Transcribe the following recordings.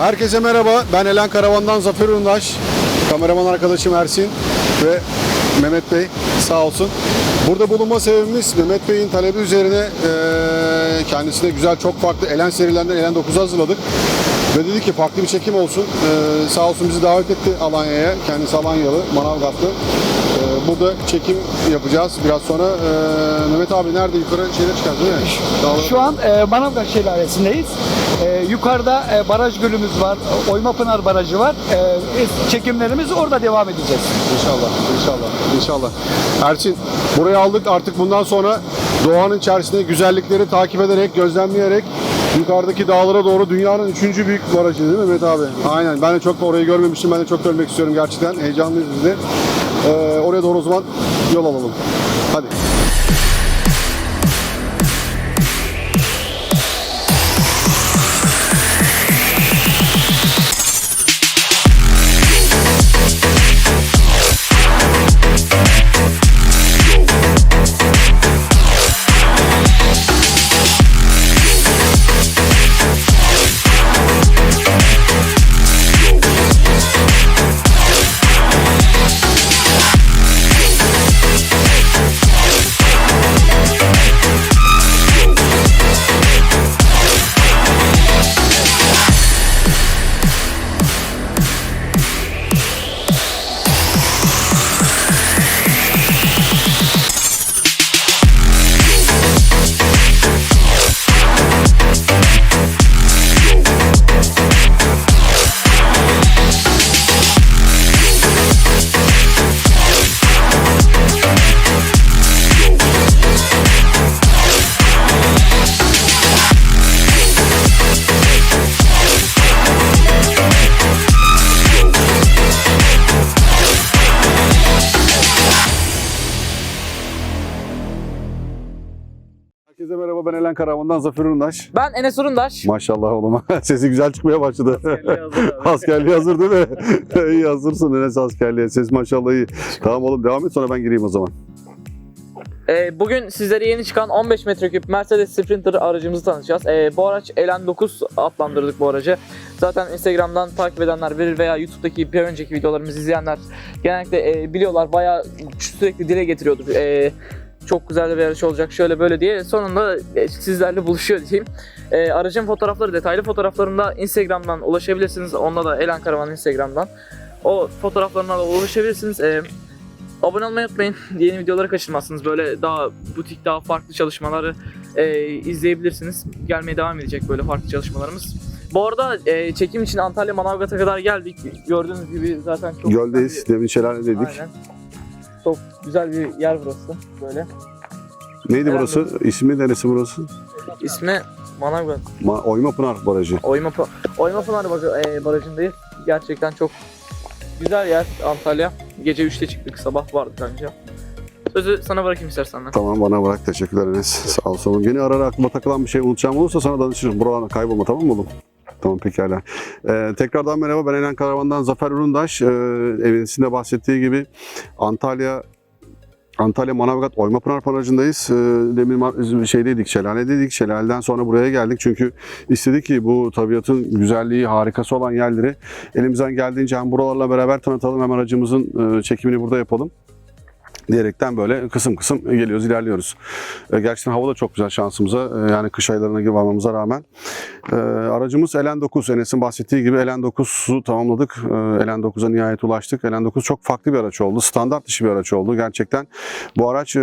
Herkese merhaba. Ben Elen Karavan'dan Zafer Ündaş. Kameraman arkadaşım Ersin ve Mehmet Bey sağ olsun. Burada bulunma sebebimiz Mehmet Bey'in talebi üzerine eee, kendisine güzel çok farklı Elen serilerinden Elen 9'u hazırladık. Ve dedi ki farklı bir çekim olsun. Eee, sağ olsun bizi davet etti Alanya'ya. Kendisi Alanyalı, Manavgatlı. Burada çekim yapacağız. Biraz sonra eee, Mehmet abi nerede yukarı şeyler çıkardı değil mi? Dağlara- Şu an e, Manavgat Şelalesi'ndeyiz. E, yukarıda e, baraj gölümüz var. Oymapınar Barajı var. E, çekimlerimiz orada devam edeceğiz. İnşallah, inşallah, inşallah. Erçin, burayı aldık artık bundan sonra doğanın içerisinde güzellikleri takip ederek, gözlemleyerek yukarıdaki dağlara doğru dünyanın üçüncü büyük barajı değil mi Mehmet abi? Aynen, ben de çok orayı görmemiştim, ben de çok görmek istiyorum gerçekten. Heyecanlıyız biz de. Ee, oraya doğru o zaman yol alalım. Ben Elen Karavan'dan Zafer Ündaş. Ben Enes Urundaş. Maşallah oğlum, sesi güzel çıkmaya başladı. Askerliğe hazır abi. Askerliğe hazır değil mi? iyi hazırsın Enes askerliğe. Ses maşallah iyi. Tamam oğlum devam et sonra ben gireyim o zaman. Ee, bugün sizlere yeni çıkan 15 metreküp Mercedes Sprinter aracımızı tanıtacağız. Ee, bu araç Elan 9 adlandırdık bu aracı. Zaten Instagram'dan takip edenler bilir veya YouTube'daki bir önceki videolarımızı izleyenler genellikle e, biliyorlar. Bayağı sürekli dile getiriyordur. Ee, çok güzel bir araç olacak şöyle böyle diye. Sonunda e, sizlerle buluşuyor diyeyim. Ee, aracın fotoğrafları, detaylı fotoğraflarında Instagram'dan ulaşabilirsiniz. Onda da Elan Karavan Instagram'dan. O fotoğraflarına da ulaşabilirsiniz. Ee, Abone olmayı unutmayın. Yeni videoları kaçırmazsınız. Böyle daha butik, daha farklı çalışmaları e, izleyebilirsiniz. Gelmeye devam edecek böyle farklı çalışmalarımız. Bu arada e, çekim için Antalya Manavgat'a kadar geldik. Gördüğünüz gibi zaten çok Göldeyiz, demin şelale dedik. Aynen. Çok güzel bir yer burası böyle. Neydi Herhalde. burası? İsmi neresi burası? İsmi Manavgat. Ma Oyma Pınar Barajı. Oyma, Oyma Pınar Bar- e, Barajı'ndayız. Gerçekten çok güzel yer Antalya. Gece 3'te çıktık, sabah vardık önce. Sözü sana bırakayım istersen. ben. Tamam bana bırak. Teşekkürler Enes. Sağ ol solun. Gene ara ara aklıma takılan bir şey unutacağım olursa sana danışırım. Buradan kaybolma tamam mı oğlum? Tamam pekala. Ee, tekrardan merhaba. Ben Elen Karavan'dan Zafer Üründaş. Ee, evinizin bahsettiği gibi Antalya Antalya Manavgat Oymapınar Barajı'ndayız. Ee, demin şeydeydik, şelaledeydik. Şelaleden sonra buraya geldik. Çünkü istedik ki bu tabiatın güzelliği, harikası olan yerleri elimizden geldiğince hem buralarla beraber tanıtalım hem aracımızın e, çekimini burada yapalım diyerekten böyle kısım kısım geliyoruz, ilerliyoruz. E, Gerçekten hava da çok güzel şansımıza. e, Yani kış aylarına gibi almamıza rağmen. E, Aracımız Elen 9. Enes'in bahsettiği gibi Elen 9'u tamamladık. E, Elen 9'a nihayet ulaştık. Elen 9 çok farklı bir araç oldu. Standart dışı bir araç oldu gerçekten. Bu araç e,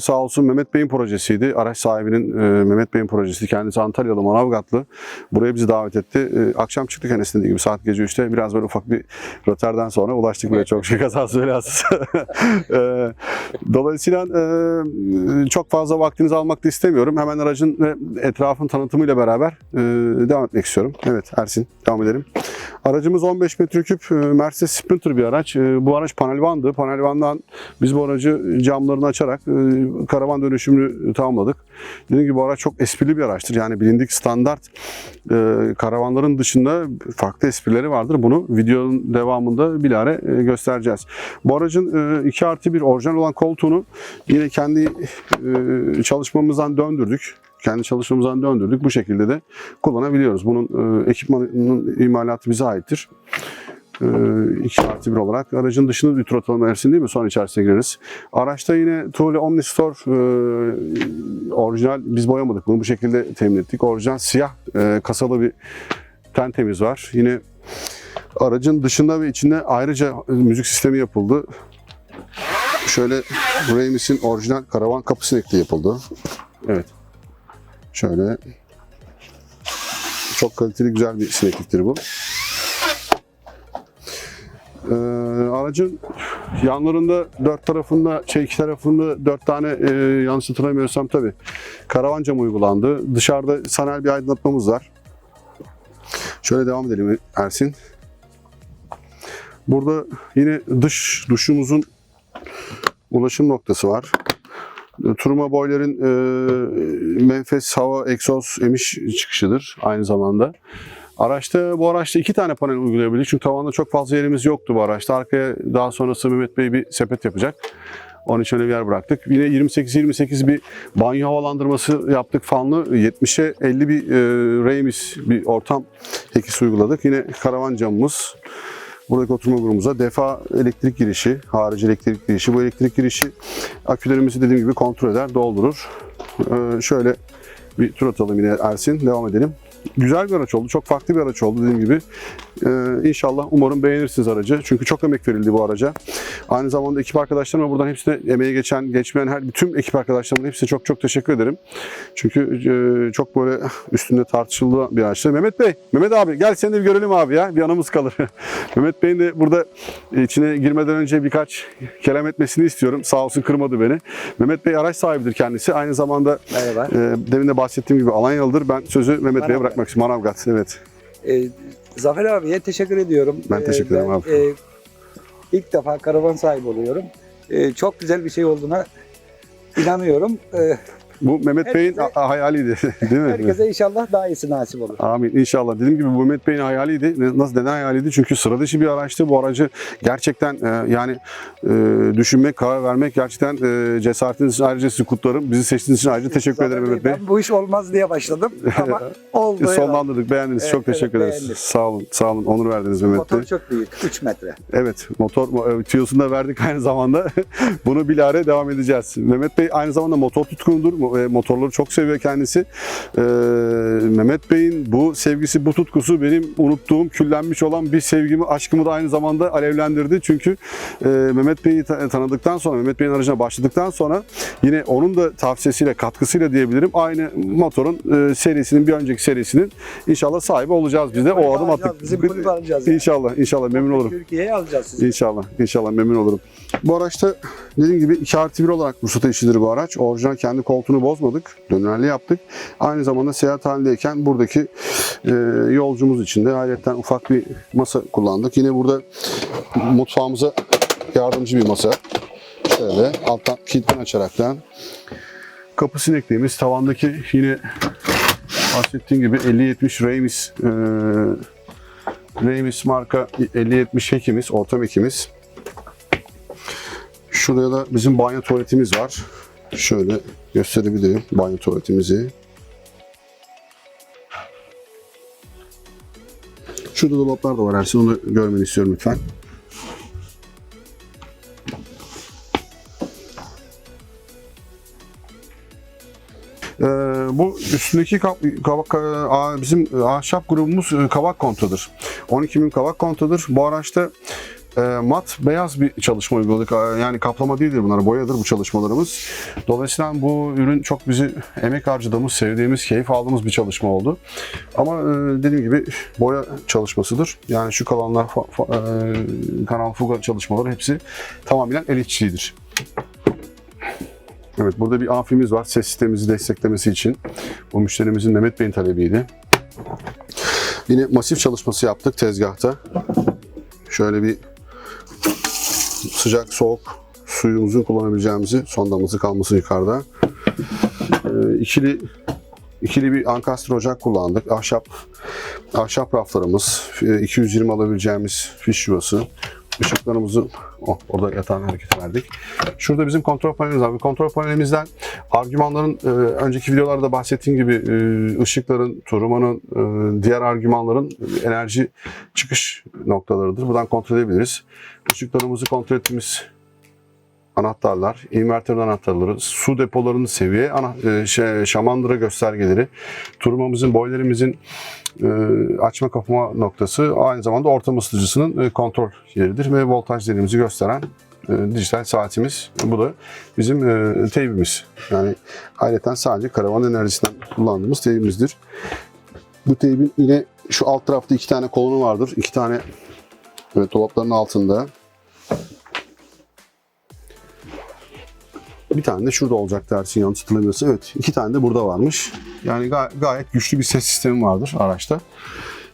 sağ olsun Mehmet Bey'in projesiydi. Araç sahibinin e, Mehmet Bey'in projesi. Kendisi Antalyalı, Manavgatlı. Buraya bizi davet etti. E, Akşam çıktık Enes'in dediği gibi saat gece 3'te. Biraz böyle ufak bir rötardan sonra ulaştık buraya. Çok şey kazası belasız. E, Dolayısıyla e, çok fazla vaktinizi almak da istemiyorum. Hemen aracın etrafın tanıtımıyla beraber e, devam etmek istiyorum. Evet Ersin devam edelim. Aracımız 15 metreküp Mercedes Sprinter bir araç. Bu araç panelvandı. Panelvandan biz bu aracı camlarını açarak karavan dönüşümünü tamamladık. Dediğim gibi bu araç çok esprili bir araçtır. Yani bilindik standart karavanların dışında farklı esprileri vardır. Bunu videonun devamında bilare göstereceğiz. Bu aracın e, 2 artı 1 orijinal olan koltuğunu yine kendi e, çalışmamızdan döndürdük. Kendi çalışmamızdan döndürdük. Bu şekilde de kullanabiliyoruz. Bunun e, ekipmanın imalatı bize aittir. E, 2 artı 1 olarak. Aracın dışında bir tur atalım Ersin değil mi? Sonra içerisine gireriz. Araçta yine Thule Omnistore e, orijinal biz boyamadık bunu bu şekilde temin ettik. Orijinal siyah e, kasalı bir tentemiz var. Yine aracın dışında ve içinde ayrıca müzik sistemi yapıldı. Şöyle Remis'in orijinal karavan kapı sinekli yapıldı. Evet. Şöyle çok kaliteli güzel bir sinekliktir bu. Ee, aracın yanlarında dört tarafında şey iki tarafında dört tane e, yanlış hatırlamıyorsam tabi karavan camı uygulandı. Dışarıda sanal bir aydınlatmamız var. Şöyle devam edelim Ersin. Burada yine dış duşumuzun ulaşım noktası var. Turma boyların e, menfez hava egzoz emiş çıkışıdır aynı zamanda. Araçta bu araçta iki tane panel uygulayabildik çünkü tavanda çok fazla yerimiz yoktu bu araçta. Arkaya daha sonrası Mehmet Bey bir sepet yapacak. Onun için öyle bir yer bıraktık. Yine 28-28 bir banyo havalandırması yaptık fanlı. 70'e 50 bir e, Remis bir ortam hekisi uyguladık. Yine karavan camımız. Buradaki oturma grubumuza defa elektrik girişi, harici elektrik girişi. Bu elektrik girişi akülerimizi dediğim gibi kontrol eder, doldurur. Ee, şöyle bir tur atalım yine Ersin. Devam edelim. Güzel bir araç oldu. Çok farklı bir araç oldu dediğim gibi. Ee, inşallah umarım beğenirsiniz aracı. Çünkü çok emek verildi bu araca. Aynı zamanda ekip arkadaşlarıma buradan hepsine emeği geçen, geçmeyen her bütün ekip arkadaşlarımın hepsine çok çok teşekkür ederim. Çünkü e, çok böyle üstünde tartışıldı bir araçtı. Mehmet Bey, Mehmet abi gel seni de bir görelim abi ya. Bir anımız kalır. Mehmet Bey'in de burada içine girmeden önce birkaç kelam etmesini istiyorum. Sağ olsun kırmadı beni. Mehmet Bey araç sahibidir kendisi. Aynı zamanda Merhaba. e, demin de bahsettiğim gibi Alanyalıdır. Ben sözü Mehmet Bey'e Manavgat. İstiyorum. Manavgat, evet. Ee, Zafer abiye teşekkür ediyorum. Ben teşekkür ederim abi. e, ilk defa karavan sahibi oluyorum. Ee, çok güzel bir şey olduğuna inanıyorum. Ee, Bu Mehmet Bey'in Herkese- hayaliydi. Değil mi? herkese inşallah daha iyisi nasip olur. Amin inşallah. Dediğim gibi bu Mehmet Bey'in hayaliydi. Nasıl neden hayaliydi? Çünkü sıra dışı bir araçtı. Bu aracı gerçekten e, yani e, düşünmek, karar vermek gerçekten e, cesaretiniz için ayrıca sizi kutlarım. Bizi seçtiğiniz için ayrıca teşekkür Zafer ederim Mehmet Bey. Ben bu iş olmaz diye başladım ama oldu. Sonlandırdık, beğendiniz. Evet, Çok evet, teşekkür ederiz. beğendik. Sağ olun, sağ olun. Onur verdiniz Mehmet. Motor çok büyük. 3 metre. Evet, motor mo- tüyosunu da verdik aynı zamanda. Bunu bilare devam edeceğiz. Mehmet Bey aynı zamanda motor tutkunudur. E, Motorları çok seviyor kendisi. Ee, Mehmet Bey'in bu sevgisi, bu tutkusu benim unuttuğum, küllenmiş olan bir sevgimi, aşkımı da aynı zamanda alevlendirdi. Çünkü e, Mehmet Bey'i ta- tanıdıktan sonra, Mehmet Bey'in aracına başladıktan sonra yine onun da tavsiyesiyle, katkısıyla diyebilirim. Aynı motorun e, serisinin, bir önceki serisinin inşallah sahibi olacağız biz de. O adım alacağız, attık. bizim kulübü alacağız yani. İnşallah, inşallah memnun olurum. Türkiye'ye alacağız sizi. İnşallah, inşallah memnun olurum. Bu araçta dediğim gibi 2 artı 1 olarak ruhsata işidir bu araç. Orijinal kendi koltuğunu bozmadık. Dönerli yaptık. Aynı zamanda seyahat halindeyken buradaki e, yolcumuz için de ayrıca ufak bir masa kullandık. Yine burada mutfağımıza yardımcı bir masa. Şöyle alttan kilitten açaraktan kapı sinekliğimiz tavandaki yine bahsettiğim gibi 50-70 Remis e, Remis marka 50-70 hekimiz, ortam hekimiz. Şuraya da bizim banyo tuvaletimiz var. Şöyle gösterebilirim banyo tuvaletimizi. Şurada dolaplar da var Ersin. Onu görmeni istiyorum lütfen. Ee, bu üstündeki kab- kavak, a- bizim ahşap grubumuz e, kavak kontadır. 12 bin kavak kontadır. Bu araçta e, mat beyaz bir çalışma uyguladık. E, Yani kaplama değildir bunlar, boyadır bu çalışmalarımız. Dolayısıyla bu ürün çok bizi emek harcadığımız, sevdiğimiz, keyif aldığımız bir çalışma oldu. Ama e, dediğim gibi boya çalışmasıdır. Yani şu kalanlar, fa- fa- e, kanal fuga çalışmaları hepsi tamamen el işçiliğidir. Evet burada bir amfimiz var ses sistemimizi desteklemesi için. Bu müşterimizin Mehmet Bey'in talebiydi. Yine masif çalışması yaptık tezgahta. Şöyle bir sıcak soğuk suyumuzun kullanabileceğimizi son damlası kalması yukarıda. Ee, ikili ikili bir ankastre ocak kullandık. Ahşap ahşap raflarımız, e, 220 alabileceğimiz fiş yuvası. Işıklarımızı oh, orada yatağın hareketi verdik. Şurada bizim kontrol panelimiz var. Bu Kontrol panelimizden argümanların e, önceki videolarda bahsettiğim gibi e, ışıkların, turmanın, e, diğer argümanların enerji çıkış noktalarıdır. Buradan kontrol edebiliriz. Işıklarımızı kontrol ettiğimiz anahtarlar, inverter anahtarları, su depolarının seviye, ana, e, şey, şamandıra göstergeleri, turmamızın, boilerimizin e, açma kapama noktası aynı zamanda ortam ısıtıcısının e, kontrol yeridir ve voltaj değerimizi gösteren e, dijital saatimiz. Bu da bizim e, teybimiz. Yani ayrıca sadece karavan enerjisinden kullandığımız teybimizdir. Bu teybin yine şu alt tarafta iki tane kolonu vardır. İki tane evet, dolapların altında. Bir tane de şurada olacak dersin yanlış hatırlamıyorsam. Evet iki tane de burada varmış. Yani ga- gayet güçlü bir ses sistemi vardır araçta.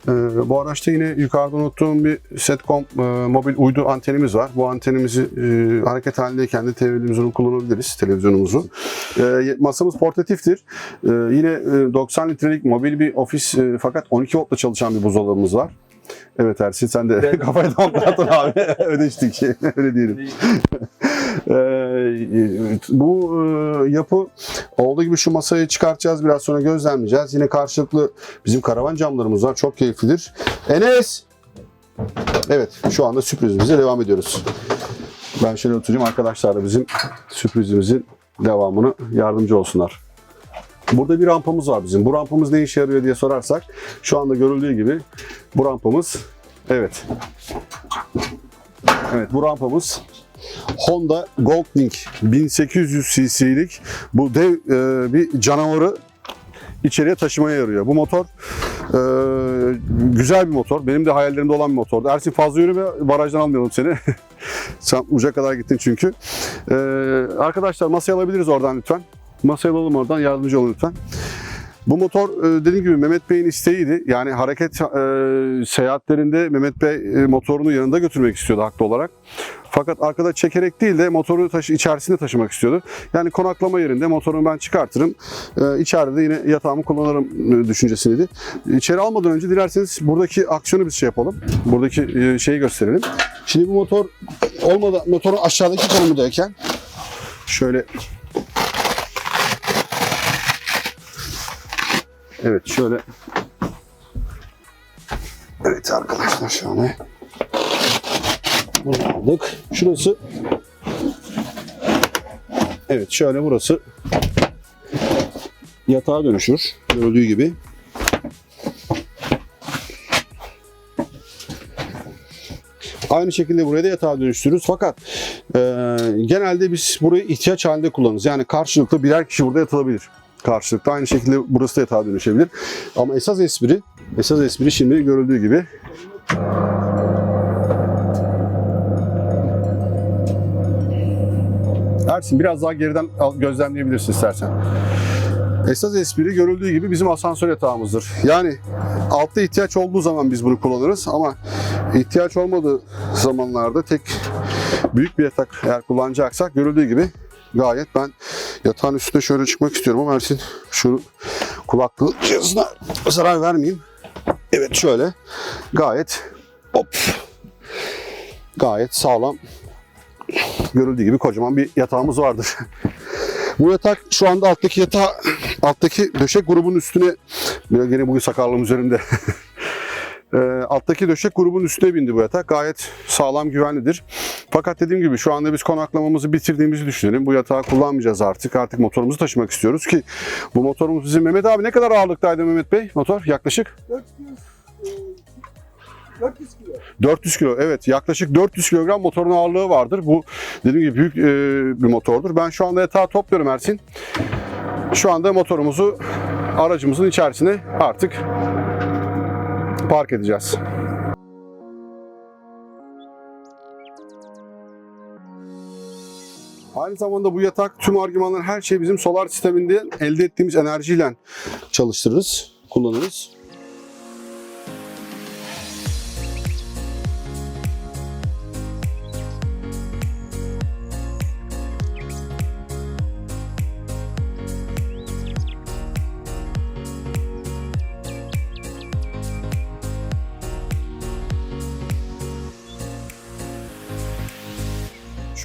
Ee, bu araçta yine yukarıda unuttuğum bir Setcom e, mobil uydu antenimiz var. Bu antenimizi e, hareket halindeyken de televizyonumuzu kullanabiliriz, televizyonumuzu. E, masamız portatiftir. E, yine e, 90 litrelik mobil bir ofis e, fakat 12 voltla çalışan bir buzdolabımız var. Evet Ersin sen de Ben- kafayı damlattın abi. Ödeştik. Öyle diyelim. Ee, bu e, yapı olduğu gibi şu masayı çıkartacağız. Biraz sonra gözlemleyeceğiz. Yine karşılıklı bizim karavan camlarımız var. Çok keyiflidir. Enes! Evet şu anda sürprizimize devam ediyoruz. Ben şöyle oturayım. Arkadaşlar da bizim sürprizimizin devamını yardımcı olsunlar. Burada bir rampamız var bizim. Bu rampamız ne işe yarıyor diye sorarsak şu anda görüldüğü gibi bu rampamız evet. Evet bu rampamız Honda Goldwing 1800 cc'lik bu dev e, bir canavarı içeriye taşımaya yarıyor. Bu motor e, güzel bir motor. Benim de hayallerimde olan bir motordu. Ersin fazla yürüme barajdan almayalım seni. Sen uca kadar gittin çünkü. E, arkadaşlar masaya alabiliriz oradan lütfen. Masaya alalım oradan yardımcı olun lütfen. Bu motor e, dediğim gibi Mehmet Bey'in isteğiydi. Yani hareket e, seyahatlerinde Mehmet Bey e, motorunu yanında götürmek istiyordu haklı olarak. Fakat arkada çekerek değil de motoru taşı, içerisinde taşımak istiyordu. Yani konaklama yerinde motorumu ben çıkartırım. E, içeride de yine yatağımı kullanırım e, düşüncesiydi. İçeri almadan önce dilerseniz buradaki aksiyonu biz şey yapalım. Buradaki e, şeyi gösterelim. Şimdi bu motor olmadan motorun aşağıdaki konumundayken şöyle Evet şöyle. Evet arkadaşlar şöyle. Bunu aldık. Şurası. Evet şöyle burası. Yatağa dönüşür. Görüldüğü gibi. Aynı şekilde buraya da yatağa dönüştürürüz. Fakat e, genelde biz burayı ihtiyaç halinde kullanırız. Yani karşılıklı birer kişi burada yatılabilir karşılıklı. Aynı şekilde burası da yatağa dönüşebilir. Ama esas espri, esas espri şimdi görüldüğü gibi Ersin biraz daha geriden gözlemleyebilirsin istersen. Esas espri görüldüğü gibi bizim asansör yatağımızdır. Yani altta ihtiyaç olduğu zaman biz bunu kullanırız ama ihtiyaç olmadığı zamanlarda tek büyük bir yatak eğer kullanacaksak görüldüğü gibi gayet ben yatağın üstüne şöyle çıkmak istiyorum ama Ersin şu kulaklığı cihazına zarar vermeyeyim. Evet şöyle gayet hop gayet sağlam görüldüğü gibi kocaman bir yatağımız vardır. Bu yatak şu anda alttaki yatağı, alttaki döşek grubun üstüne, gene bugün sakarlığım üzerimde. E, alttaki döşek grubun üstüne bindi bu yatak. Gayet sağlam, güvenlidir. Fakat dediğim gibi şu anda biz konaklamamızı bitirdiğimizi düşünelim. Bu yatağı kullanmayacağız artık. Artık motorumuzu taşımak istiyoruz ki bu motorumuz bizim Mehmet abi ne kadar ağırlıktaydı Mehmet Bey motor yaklaşık? 400 kilo. 400 kilo evet yaklaşık 400 kilogram motorun ağırlığı vardır. Bu dediğim gibi büyük e, bir motordur. Ben şu anda yatağı topluyorum Ersin. Şu anda motorumuzu aracımızın içerisine artık park edeceğiz. Aynı zamanda bu yatak tüm argümanların her şeyi bizim solar sisteminden elde ettiğimiz enerjiyle çalıştırırız, kullanırız.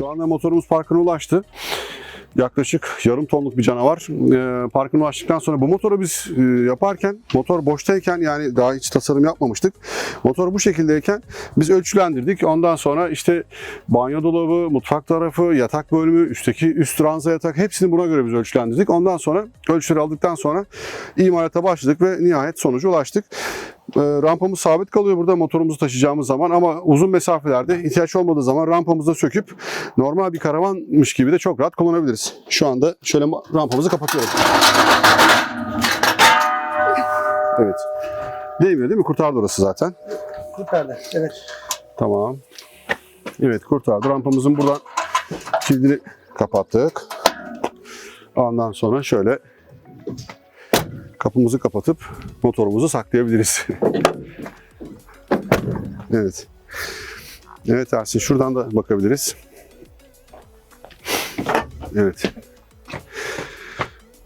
Şu anda motorumuz parkına ulaştı. Yaklaşık yarım tonluk bir canavar. Ee, parkına ulaştıktan sonra bu motoru biz e, yaparken, motor boştayken yani daha hiç tasarım yapmamıştık. Motor bu şekildeyken biz ölçülendirdik. Ondan sonra işte banyo dolabı, mutfak tarafı, yatak bölümü, üstteki üst ranza yatak hepsini buna göre biz ölçülendirdik. Ondan sonra ölçüleri aldıktan sonra imalata başladık ve nihayet sonuca ulaştık. E, rampamız sabit kalıyor burada motorumuzu taşıyacağımız zaman ama uzun mesafelerde ihtiyaç olmadığı zaman rampamızı da söküp normal bir karavanmış gibi de çok rahat kullanabiliriz. Şu anda şöyle rampamızı kapatıyorum. Evet. Değmiyor değil mi? Kurtardı orası zaten. Kurtardı. Evet. Tamam. Evet kurtardı. Rampamızın buradan kilidini kapattık. Ondan sonra şöyle kapımızı kapatıp motorumuzu saklayabiliriz. evet. Evet Ersin şuradan da bakabiliriz. Evet.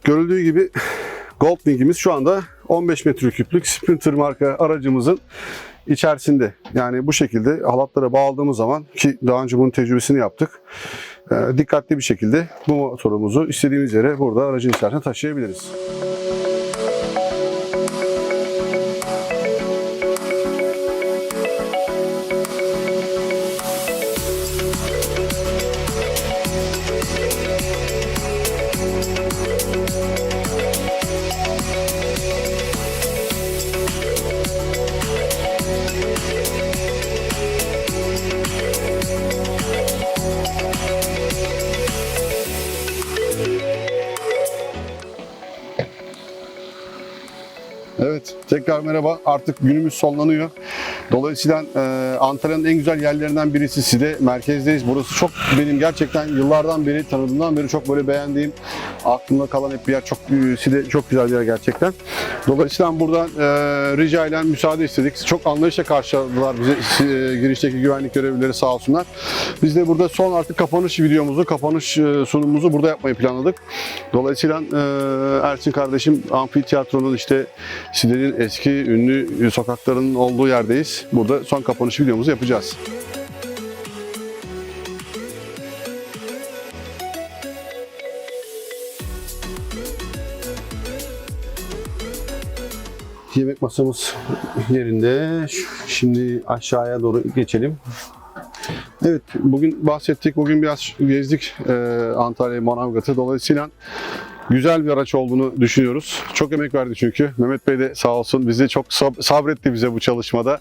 Görüldüğü gibi Goldwing'imiz şu anda 15 metreküplük Sprinter marka aracımızın içerisinde. Yani bu şekilde halatlara bağladığımız zaman ki daha önce bunun tecrübesini yaptık. e, dikkatli bir şekilde bu motorumuzu istediğimiz yere burada aracın içerisine taşıyabiliriz. Tekrar merhaba. Artık günümüz sonlanıyor. Dolayısıyla e, Antalya'nın en güzel yerlerinden birisi Side. Merkezdeyiz. Burası çok benim gerçekten yıllardan beri, tanıdığımdan beri çok böyle beğendiğim, aklımda kalan hep bir yer. Çok e, Side çok güzel bir yer gerçekten. Dolayısıyla buradan e, rica ile müsaade istedik. Çok anlayışla karşıladılar bizi e, girişteki güvenlik görevlileri sağ olsunlar. Biz de burada son artık kapanış videomuzu, kapanış e, sunumumuzu burada yapmayı planladık. Dolayısıyla e, Ersin kardeşim amfiteyatronun işte Side'nin eski ünlü sokaklarının olduğu yerdeyiz. Burada son kapanış videomuzu yapacağız. Yemek masamız yerinde. Şimdi aşağıya doğru geçelim. Evet, bugün bahsettik, bugün biraz gezdik e, Antalya, Manavgat'ı. Dolayısıyla güzel bir araç olduğunu düşünüyoruz. Çok emek verdi çünkü. Mehmet Bey de sağ olsun bizi çok sab- sabretti bize bu çalışmada.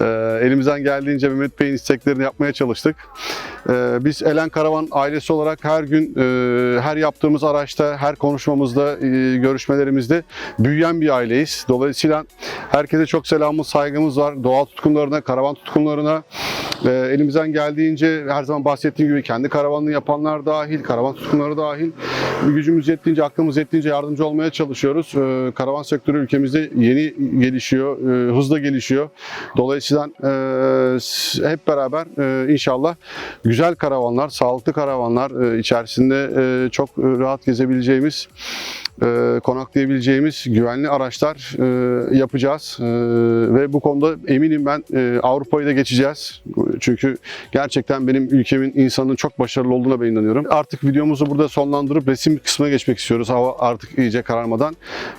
E, elimizden geldiğince Mehmet Bey'in isteklerini yapmaya çalıştık. E, biz Elen Karavan ailesi olarak her gün, e, her yaptığımız araçta, her konuşmamızda, e, görüşmelerimizde büyüyen bir aileyiz. Dolayısıyla herkese çok selamımız, saygımız var. Doğa tutkunlarına, karavan tutkunlarına, e, elimizden geldiğince her zaman bahsettiğim gibi kendi karavanını yapanlar dahil, karavan tutkunları dahil gücümüz yettiğince, aklımız yettiğince yardımcı olmaya çalışıyoruz. E, karavan sektörü ülkemizde yeni gelişiyor, e, hızla gelişiyor. Dolayısıyla e, hep beraber e, inşallah güzel karavanlar, sağlıklı karavanlar e, içerisinde e, çok e, rahat gezebileceğimiz e, konaklayabileceğimiz güvenli araçlar e, yapacağız. E, ve bu konuda eminim ben e, Avrupa'yı da geçeceğiz. Çünkü gerçekten benim ülkemin insanının çok başarılı olduğuna ben inanıyorum. Artık videomuzu burada sonlandırıp resim kısmına geçmek istiyoruz. Hava artık iyice kararmadan.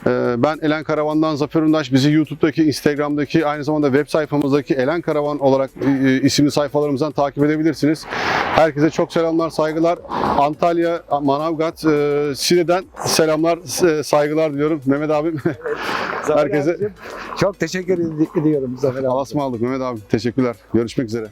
E, ben Elen Karavan'dan Zafer Ündaş. Bizi YouTube'daki, Instagram'daki aynı zamanda web sayfamızdaki Elen Karavan olarak e, isimli sayfalarımızdan takip edebilirsiniz. Herkese çok selamlar, saygılar. Antalya, Manavgat, e, Sine'den selamlar, e, saygılar diliyorum. Mehmet abim, Herkese- çok teşekkür ed- ediyorum Zafer abi. Alasma aldık Mehmet abi. Teşekkürler. Görüşmek üzere.